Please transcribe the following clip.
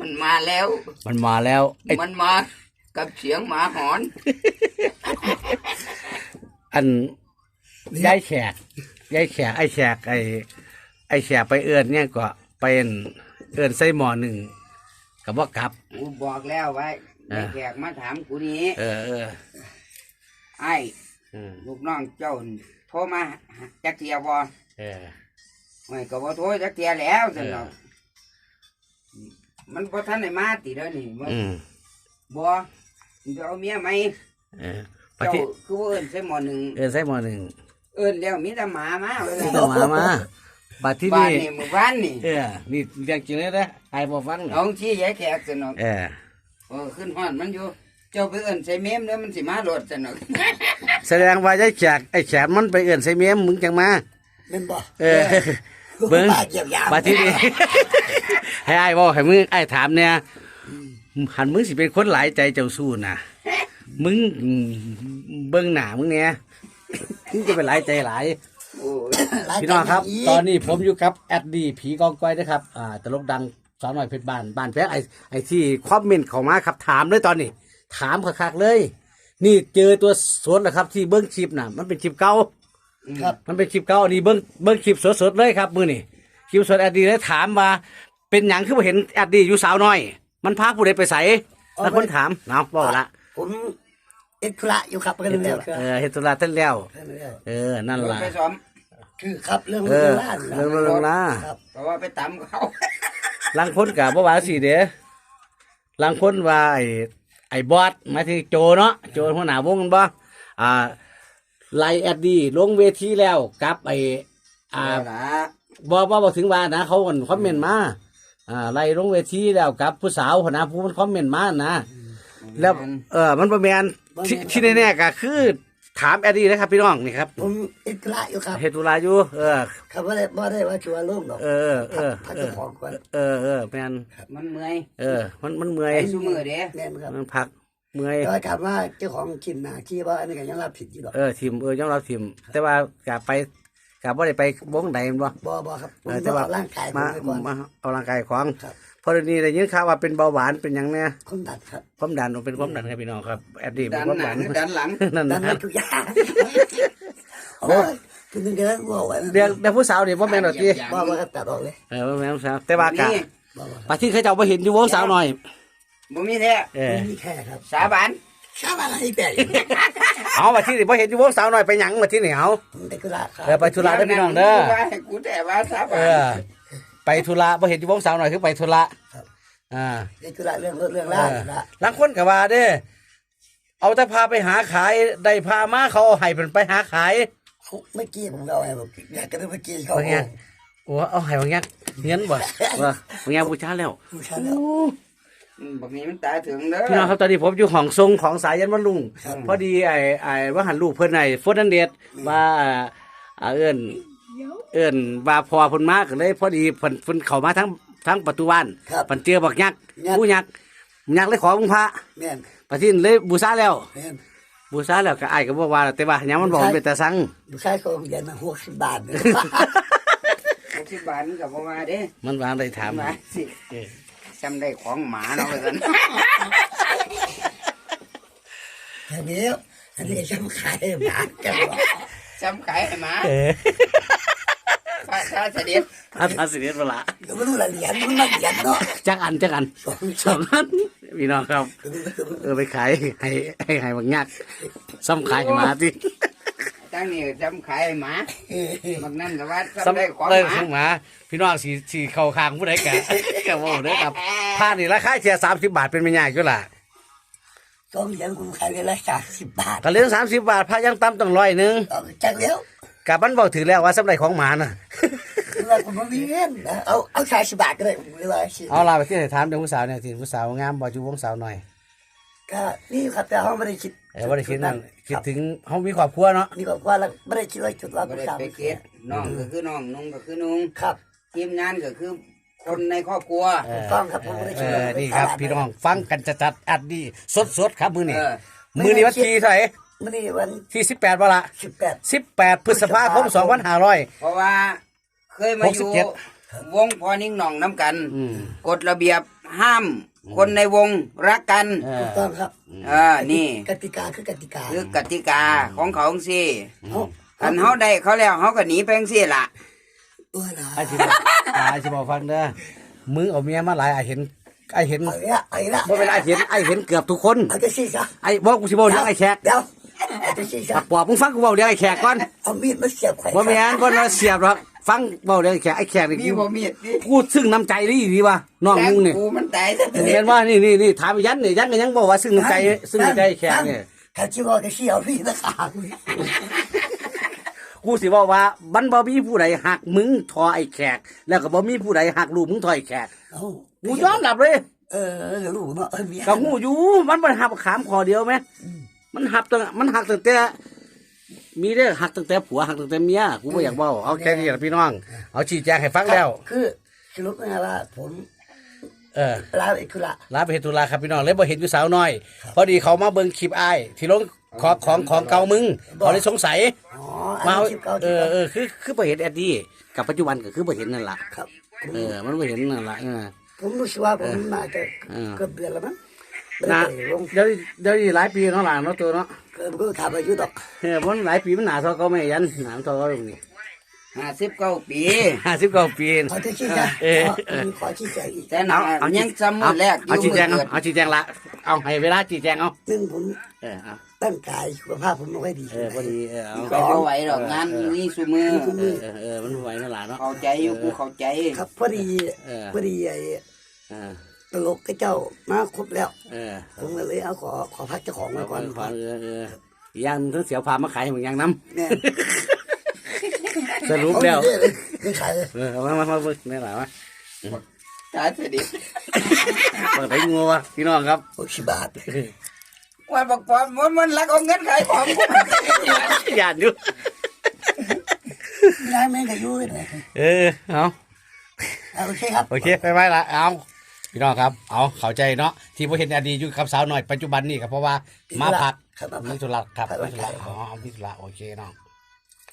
มันมาแล้ว มันมาแล้วไอ้มันมากับเสียงหมาหอน อันยายแขกยายแขกไอ้แขกไอ้ไอ้แขกไปเอื้อนเนี่ยก็เป็นเอื้อนใส่หมอหนึ่งกับว่ากลับกูบอกแล้วไว้เออแขกมาถามกูนี้เออเออไอ้เออลูกน้องเจ้าโทรมาจักเทียบอเออไม่ก็บ่โทรจักเทียแล้วสิเนาะเออ มันบ่ทันได้มาติเด้อนี่บ่อืมบ่จะเอาเมียไหมเออปเจ้าฏิคือว่าเอิ้นใส่หมอหนึ่งเอื้อนใส่หมอหนึ่งเอิ้นแล้วมีแต่หมามาเว้ยนี่ก็มามาบัดที่บ้านนี่นี่หมู่บ้านนี่เออนี่เรียกจริงเลยนะไอ้บ่ฟังน่ะน้องชี้ยายแขกสิเนาะเออเออขึ้นฮ้อนมันอยู่ เจ้าไปเอิ้นใส่เมมเด้อมันสิมาโลดสิเนาะแสดงว่ายายแขกไอ้แขกมันไปเอื้อนใส่เมียมึงจังมาแม่นบ่เออ เบิ้งเกี่ยวยาวมาที่นี่ให้ไอ้บอกให้มึงไอ้ถามเนี่ยหันมึงสิเป็นคนหลายใจเจ้าสู้นะมึงเบิ้งหน้ามึงเนี่ยมึงจะเป็นหลายใจหลายโอ้ยพี่น้องครับ ตอนนี้ผมอยู่กับแอดดี้ผีกองก้อยนะครับอ่าตลกดังสาวหน่อยเพชรบ้านบ้านแพ้ไอ้ไอ้ที่คอมเมนต์เข้ามาครับถามเลยตอนนี้ ถามคักๆเลย นี่เจอตัวสวนนะครับ ที่เบิ้งคลิปน่ะ มันเป็นคลิปเก่า ครับ มันเป็นคลิปเก่าอันนี้เบิ้งเบิ้งคลิปสดๆเลยครับมือนี่คลิปสดแอดดี้เลยถามว่า เป็นหยังคือบ่เห็นแอดดี้อยู่สาวน้อย มันพาผู้ใดไปใส่แล้วคนถามเนาะบอกละผมเอ็ดธุระอยู่ครับกันแล้วครับเออเฮดตุลาเต้นแล้วกันแล้วเออนั่นรถล่ะไปซ้อมคือครับเรื่องเอเรื่อองล่าเรื่องเรื่องล่าครับเพราะว่าไปตำเขาลังคนกับบ่ว่าสิเด้ลังคนว่าไอ้ไอ้บอสหมายถึงโจเนาะโจหัวหน้าวงกันบ่อ่า ไลแอดดี้ลงเวทีแล้วกับไอ้อ่าเอาล่ะบอบอกถึงว่านะ เขาคนคอมเมนต์มาอ่าไล่ลงเวทีแล้วกับผู้สาวคนนะผู้มันคอมเมนต์มานะแล้วเออมันประมาณที่ที่แน่ๆก็คือถามแอดดี้นะครับพี่น้องนี่ครับผมเอ็ดธุระอยู่ครับเฮตุลาอยู่เออครับว่าได้บ่ได้ว่าชัวร์ล่มหรอกเออเออพักเอเจ้าอของก่อนเออเออแมนมันเมื่อยเออ มันมันเมื่อยไอ้ซูมือเด้แม่นครับมันพัก เมื่อยแต่ว่าถามว่าเจ้าของชิมหนาที่ว่าอันนี้ก็ยังรับผิดอยู่หรอกเออทีมเออยอมรับทีมแต่ว่ากลับไปกลับว่าได้ไปวงใดแมันบ่ บ่บ่ครับผมเออต้แต่องว่าเอาร่างกายผมมาไปก่อน มาเอาร่างกายของครับ เพราะเดี๋ยวนี้ได้ยินข่าวว่าเป็นเบาหวานเป็นหยังเนี่ยคนดัดครับความดันเป็นความดันครับพี่น้องครับแอดดี้เป็ดันนความหดันันงดันหลัง นั่นดันะนให้ทุกอย่างโอ้ยคือนึงเดินว่าไว้เดี๋ยวเดี๋ยวผู้สาวนี่ว่าแม่นดอกจีว่าว่าก็ตัดออกเลยเออว่าแม่นผู้สาวแต่ว่ากะนี่ว่าว่าปาที่เขาเจ้าไปเห็นอยู่วงสาวหน่อย บ่มีแท้เออไม่มีแค่ครับสาบานชาวอะไรแต่เอามาที่นี่พอเห็นอยู่วงสาวหน่อยไปหยังมาที่นี่เอาผมได้ธุระครับเออไปธุระได้อพี่น้องเด้อว่าให้กูแต่ว่าสาเอบานอไปธุระพอเห็นอยู่วงสาวหน่อยคือไปธุระอ่าได้ธุระเรื่องรถเรื่องเอล่าอละลังคนกับว่าเด้อเอาแต่พาไปหาขายได้พามาเขาเอาให้เป็นไปหาขายเมื่อกี้ผมเอาไอ้บอกอยากกระโดดเมื่อกี้เขาว่าไงโอ้เอาให้ว่าไงเงี้ยบ่ว่าว่าไงบูชาแล้วผู้ชายแล้ว อืมบักนี้มันตายถึงเด้อ พี่น้องครับตอนนี้ผมอยู่ห้องทรงของสายยันวันลุงพอดีไอ้ไอ้ว่าหันลูกเพิ่นไอ้ฟดนันเดชว่าอ่าเอิ้นเอิ้นว่าพอเพิ่นมาก็เลย พอดีเพิ่นเพิ่นเข้ามาทั้งทั้งประตูบ้านครับเพิ่นเจอบักยักษ์ยักษ์ ผู้ยักษ์ยักษ์เลยขอองค์พระแม่นประทินเลยบูชาแล้ว แม่นบูชาแล้วก็อ้ายก็บ่ว่าแต่ว่าหยังมันบอกมันเป็นตาสังผู้ชายเขาเรียนหกสิบบาทเนี่ย หกสิบบาทมันก็บ่มาเด้มันวางได้ถาม มาสิเออ จำได้ของหมาเนาะว่าซั่น อันนี้อันนี้ฉันขายหมากันวะจำขายให้หมาเออพระชาเสด็จอาทาสิเดชเวลาเดี๋ยวไม่รู้ละเหรียญมันมาเหรียญเนาะจักอันจักอันสองสองอันพี่น้องครับ เออไปขายให้ให้ให้บักยักษ์ซ้ำขายให้หมาติ ตั้งนี่จำขายให้หมาเออบักนั้นก็ว่าซ้ำจำได้ของเลยหมาของหมา พี่น้องสีสีเข้าคางผู้ใดแก่แก่ว่าเด้อครับผ้านี่ราคาเชียสามสิบบาทเป็นไม่ยากอยู่ล่ะสองเหรียญผมขายได้ละสามสิบบาทก็เหลือสามสิบบาทผ้ายังต่ำต้องร้อยหนึ่งเอาจักแล้วกับมันบอกถือแล้วว่าสำหรับของหมาน่ะเราผมไม่เงินนะเอาเอาขายสิบบาทก็ได้ผมเลยว่าสิเอาล่ะไปที่ไหนถามเดี๋ยวผู้สาวเนี่ยที่ผู้สาวงามบอกจูวงสาวหน่อยก็นี่ครับแต่เขาไม่ได้คิดเออว่าได้คิดนั่น คิดถึงเขามีครอบครัวเนาะนี่ก็ว่าแล้วไม่ได้คิดว่าจุดว่าบ่ผู้ได้สาวไปเกตน้องก็คือน้องนุ่งก็คือนุ่งครับทีมงานก็คือคนในครอบครัว เออต้องครับผมไม่ได้เอคิดอว่านี่ครับ พี่น้องฟังกันจะจัดอัดดีสดสดๆครับมือนี้เออ มือนี้วันที่เท่าไหร่ไม่ได้วันที่สิบแปดวะละสิบแปด สิบแปดพฤษภาคมสองพันห้าร้อย เพราะว่าเคยมาอยู่67วงพอนิ่งหน่องน้ำกันอืม กฎระเบียบห้าม คนในวงรักกันเอถูอกต้องครับเออนี่กติกาคือกติกาคือกติกาของเขาสิเอาอันเขาได้เขาแล้วเขาก็หนีไปจังซี่ล่ะตัวหนาไอ้สิบอกไอ้สิบอกฟังเด้อมึงเอาเมียมาหลายไอ้เห็นไอ้เห็นเอาละเอาละบ่เป็นไอ้เห็นไอ้เห็นเกือบทุกคนเอาจะชี้ซะไอ้บอกกูสิบอกเรื่องไอ้แขกเดี๋ยวเอาจะชี้ซะปักปอบมึงฟังกูบอกเรื่องไอ้แขกก่อนเอามีดมาเสียบไข่บ่แม่นบ่ว่าเสียบหรอก ฟังบอกเรื่องไอ้แขกไอ้แขกนี่มีบ่มีดดิพูดซึ่งน้ำใจดีดีว่ะน้องมึงนี่กูมันตายซะเห็นว่านี่นี่นี่ถามไอ้ยันนี่ยันก็ยังบอกว่าซึ่งน้ำใจซึ่งน้ำใจไอ้แขกเนี่ยถ้าชิบอกจะชี้เอาพี่นะขากูสิบอกว่าบันบ่มีผู้ใดหักมึงทอไอ้แขก แล้วก็บ่มีผู้ใดหักลูกมึงทอไอ้แขกเอากูยอมรับเลย เออลูกเนาะเออเมียก็งูอยู่มันบ่หักขามคอเดียวไหมมันหักตั้งมันหักตั้งแต่ มีเด้อหักตั้งแต่ผัวหักตั้งแต่เมียกูบ่อยากเว้าเอาแค่นี้ล่ะพี่น้อง เอาชี้แจงให้ฟังแล้ว คือสรุปนะว่าผมเออ ลาไปคือละลาไปเฮ็ดธุระครับพี่น้องเลยบ่เห็นอยู่สาวน้อย พอดีเขามาเบิ่งคลิปอ้ายที่ลงของของของเก่ามึงเขาเลยสงสัย อ๋อมาอันเอานี้คลิปเก่าเออเออคือคือบ่เห็นแอดดี้กับปัจจุบันก็คือบ่เห็นนั่นล่ะครับผมเออมันบ่เห็นนั่นล่ะเออ ผมรู้สึกว่าผมน่าจะเออเกือบเดือนแล้วมั้ง นะไม่ได้ลงเดี๋ยวเดี๋ยวนี้หลายปีเนาะล่ะเนาะตัวเนาะเกินก็ถามอายุดอกเออมันหลายปีมันหนาเท่าเก็ไม่ยันหนาเท่าเก็ตรงนี้ห้าสิบเก้าปีห้าสิบกว่าปีขอที่ชี้แจงเออขอมีขอชี้แจงอีกแต่หนาเอายังจำมือแรกอเอายู่ชี้แจงมืเอาอเกิดเอาชี้แจงละเอาให้เวลาชี้แจงเอาหนึ่งผมเออเอาร่างกายสุขภาพผมไม่ค่อยดีเออพอดีเออเอาไปบ่ไหวหรอกงานนี่สุมือเออเออเออมันบ่ไหวนั่นล่ะเนาะเข้าใจอยู่กูเข้าใจครับพอดีเออพอดีไอ้ เออตลกกับเจ้ามาครบแล้วเออผมก็เลยเอาขอขอพักเจ้าของไว้เอาก่อนก่อนเออเอออีกอย่างหนึ่งทั้งเสียวพามาขายให้มึงยังน้เนี่ยำสรุปแล้วเอาเลยไม่ขายเลยเออเอามามามาเบิ่งนี่แหละวะตายเสด็จเปิดให้งัววะพี่น้องครับหกสิบบาทว่าบอกปอมมันมันรักเอาเงินขายของกูหยาดอยู่นายแม่งก็อยู่เลยเออเอาเอาโอเคครับ โอเคไปไปละเอา พี่น้องครับ เอาเข้าใจเนาะที่ผมเห็นอดีตอยู่กับสาวหน่อยปัจจุบันนี่ครับเพราะว่ามาพักครับมาพัมีกธุระครับพักมีร่างธุการะยอ๋อมีธุระโอเคเนาะ